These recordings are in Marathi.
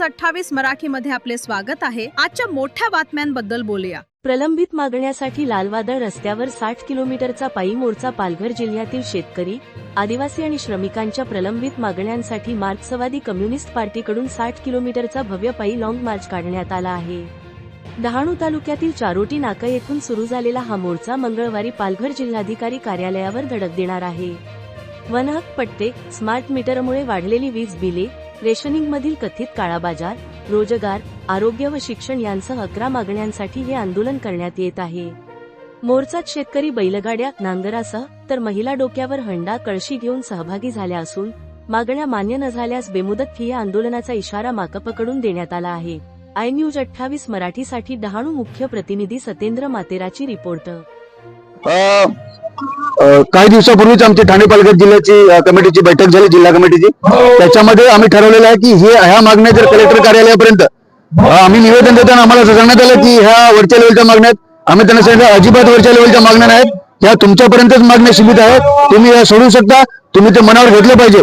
न्यूज अठ्ठावीस मराठीमध्ये आपले स्वागत आहे. आजच्या मोठ्या बातम्यांबद्दल बोलूया. प्रलंबित मागण्यासाठी लालवादळ रस्त्यावर साठ किलोमीटरचा पायी मोर्चा पालघर जिल्ह्यातील शेतकरी आदिवासी आणि श्रमिकांच्या प्रलंबित मागण्यांसाठी मार्क्सवादी कम्युनिस्ट पार्टीकडून साठ किलोमीटरचा भव्य पायी लॉंग मार्च काढण्यात आला आहे. डहाणू तालुक्यातील चारोटी नाका येथून सुरू झालेला हा मोर्चा मंगळवारी पालघर जिल्हाधिकारी कार्यालयावर धडक देणार आहे. वनहक पट्टे स्मार्ट मीटरमुळे वाढलेली वीज बिले रेशनिंगमधील कथित काळाबाजार रोजगार आरोग्य व शिक्षण यांसह अकरा मागण्यांसाठी हे आंदोलन करण्यात येत आहे. मोर्चात शेतकरी बैलगाड्या नांगरासह तर महिला डोक्यावर हंडा कळशी घेऊन सहभागी झाल्या असून मागण्या मान्य न झाल्यास बेमुदत ठिय्या आंदोलनाचा इशारा माकपकडून देण्यात आला आहे. आय न्यूज अठ्ठावीस मराठीसाठी डहाणू मुख्य प्रतिनिधी सतेंद्र मातेराची रिपोर्ट. काही दिवसापूर्वीच आमची ठाणे पालघर जिल्ह्याची कमिटीची बैठक झाली जिल्हा कमिटीची. त्याच्यामध्ये आम्ही ठरवलेलं आहे की हे ह्या मागण्या जर कलेक्टर कार्यालयापर्यंत आम्ही निवेदन देताना आम्हाला सांगण्यात आलं की ह्या वरच्या लेवलच्या मागण्या आम्ही त्यांना सांगितलं अजिबात वरच्या लेवलच्या मागण्या नाहीत. ह्या तुमच्यापर्यंतच मागण्या सीमित आहेत. तुम्ही या सोडू शकता. तुम्ही ते मनावर घेतलं पाहिजे.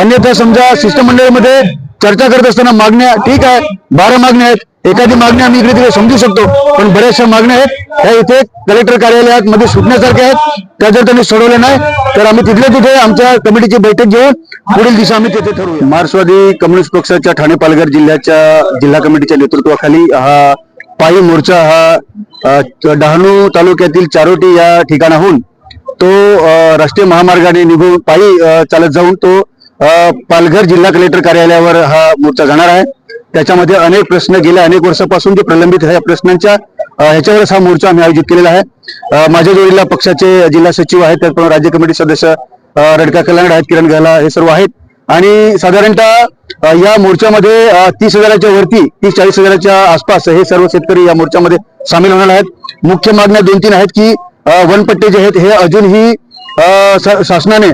अन्यथा समजा शिष्टमंडळामध्ये चर्चा करत असताना मागण्या ठीक आहे बारा मागण्या आहेत. एखादी मागणी आम्ही इकडे तिकडे समजू शकतो पण बऱ्याचशा मागण्या आहेत. त्या इथे कलेक्टर कार्यालयात मध्ये सुटण्यासारख्या आहेत. त्या जर त्यांनी सोडवल्या नाही तर आम्ही तिथल्या तिथे आमच्या कमिटीची बैठक घेऊन पुढील दिशा आम्ही तिथे ठरवू मार्क्सवादी कम्युनिस्ट पक्षाच्या ठाणे पालघर जिल्ह्याच्या जिल्हा कमिटीच्या नेतृत्वाखाली हा पायी मोर्चा हा डहाणू तालुक्यातील चारोटी या ठिकाणाहून तो राष्ट्रीय महामार्गाने निघून पायी चालत जाऊन तो पालघर जिल्हा कलेक्टर कार्यालयावर हा मोर्चा जाणार आहे. त्याच्यामध्ये अनेक प्रश्न गेल्या अनेक वर्षापासून जे प्रलंबित आहे या प्रश्नांच्या ह्याच्यावरच हा मोर्चा आम्ही आयोजित केलेला आहे. माझ्या जोडीला पक्षाचे जिल्हा सचिव आहेत त्याचप्रमाणे राज्य कमिटी सदस्य रडका कल्याण आहेत किरण गहला हे सर्व आहेत. आणि साधारणतः या मोर्चामध्ये तीस हजाराच्या वरती तीस चाळीस हजाराच्या आसपास हे सर्व शेतकरी या मोर्चामध्ये सामील होणार आहेत. मुख्य मागण्या दोन तीन आहेत की वनपट्टे जे आहेत हे अजूनही शासनाने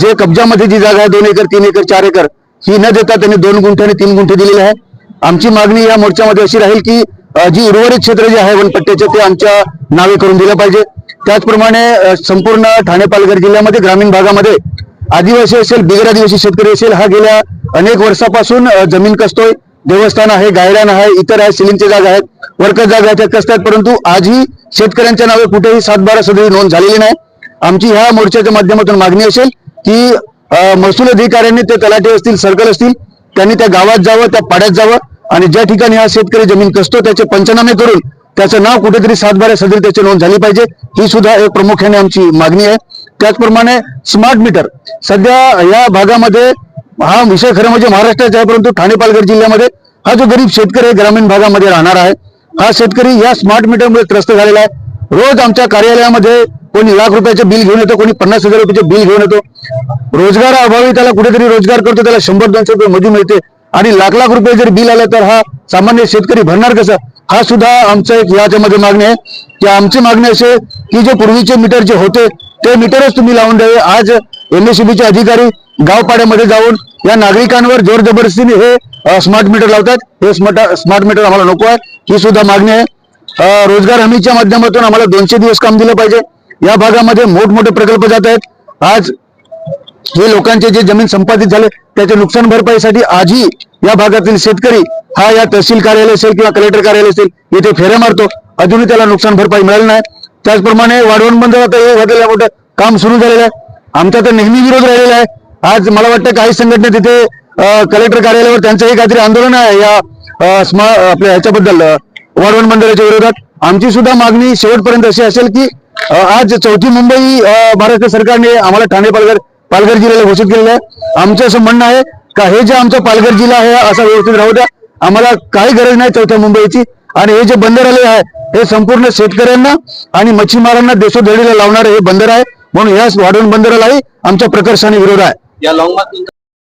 जे कब्जामध्ये जी जागा आहे दोन एकर तीन एकर चार एकर ही न देता त्यांनी दोन गुंठे आणि तीन गुंठे दिलेले आहे आमची मागणी या मोर्चामध्ये अशी राहील की जी उर्वरित क्षेत्र जे आहे वनपट्ट्याचे ते आमच्या नावे करून दिलं पाहिजे. त्याचप्रमाणे संपूर्ण ठाणे पालघर जिल्ह्यामध्ये ग्रामीण भागामध्ये आदिवासी असेल बिगर आदिवासी शेतकरी असेल हा गेल्या अनेक वर्षापासून जमीन कसतोय. देवस्थान आहे गायरान आहे इतर आहे सिलिंगच्या जागा आहेत वर्कर जागा आहेत त्या कसतात परंतु आजही शेतकऱ्यांच्या नावे कुठेही सात बारा सदरी नोंद झालेली नाही. आमची ह्या मोर्चाच्या माध्यमातून मागणी असेल की महसूल अधिकाऱ्यांनी ते तलाठी असतील सर्कल असतील त्यांनी त्या गावात जावं त्या पाड्यात जावं आणि ज्या ठिकाणी हा शेतकरी जमीन कसतो त्याचे पंचनामे करून त्याचं नाव कुठेतरी सातबाऱ्या सदरी त्याची नोंद झाली पाहिजे ही सुद्धा एक प्रामुख्याने आमची मागणी आहे. त्याचप्रमाणे स्मार्ट मीटर सध्या या भागामध्ये हा विषय खरं म्हणजे महाराष्ट्राचा आहे परंतु ठाणे पालघर जिल्ह्यामध्ये हा जो गरीब शेतकरी आहे ग्रामीण भागामध्ये राहणार आहे हा शेतकरी या स्मार्ट मीटरमुळे त्रस्त झालेला आहे. रोज आमच्या कार्यालयामध्ये कोणी लाख रुपयाचे बिल घेऊन येतो कोणी पन्नास हजार रुपयाचे बिल घेऊन येतो. रोजगार अभावी त्याला कुठेतरी रोजगार करतो त्याला शंभर दोनशे रुपये मजूर मिळते. आणि लाख लाख रुपये जर बिल आलं तर हा सामान्य शेतकरी भरणार कसं? हा सुद्धा आमचा एक याच्यामध्ये मागणी आहे. की आमची मागणी असे की जे पूर्वीचे मीटर जे होते ते मीटरच तुम्ही लावून द्यावे आज एमएससीबीचे अधिकारी गावपाड्यामध्ये जाऊन या नागरिकांवर जोर जबरदस्तीने हे स्मार्ट मीटर लावतात. हे स्मार्ट स्मार्ट मीटर आम्हाला नको आहे. ही सुद्धा मागणी आहे. रोजगार हमीच्या माध्यमातून आम्हाला दोनशे दिवस काम दिलं पाहिजे. या भागामध्ये मोठमोठे प्रकल्प जात आहेत. आज हे लोकांचे जे जमीन संपादित झाले त्याच्या नुकसान भरपाईसाठी आजही या भागातील शेतकरी हा या तहसील कार्यालय असेल किंवा कलेक्टर कार्यालय असेल येथे फेऱ्या मारतो. अजूनही त्याला नुकसान भरपाई मिळाली नाही. त्याचप्रमाणे वाढवण बंद आता हे घातलेलं मोठं काम सुरू झालेलं आहे. आमचा तर नेहमी विरोध राहिलेला आहे. आज मला वाटतं काही संघटना तिथे कलेक्टर कार्यालयावर त्यांचंही काहीतरी आंदोलन आहे या स्मा आपल्या ह्याच्याबद्दल वाढवण बंदराच्या विरोधात. आमची सुद्धा मागणी शेवटपर्यंत अशी असेल की आज चौथी मुंबई महाराष्ट्र सरकारने आम्हाला ठाणे पालघर पालघर जिल्ह्याला घोषित केलेलं आहे. आमचं असं म्हणणं आहे का हे जे आमचा पालघर जिल्हा आहे असा व्यवस्थित राहू द्या. आम्हाला काही गरज नाही चौथ्या मुंबईची. आणि हे जे बंदर आले आहे हे संपूर्ण शेतकऱ्यांना आणि मच्छीमारांना देशोधडीला लावणारे हे बंदर आहे. म्हणून ह्या वाढवण बंदरालाही आमच्या प्रकर्षाने विरोध आहे. या लॉंग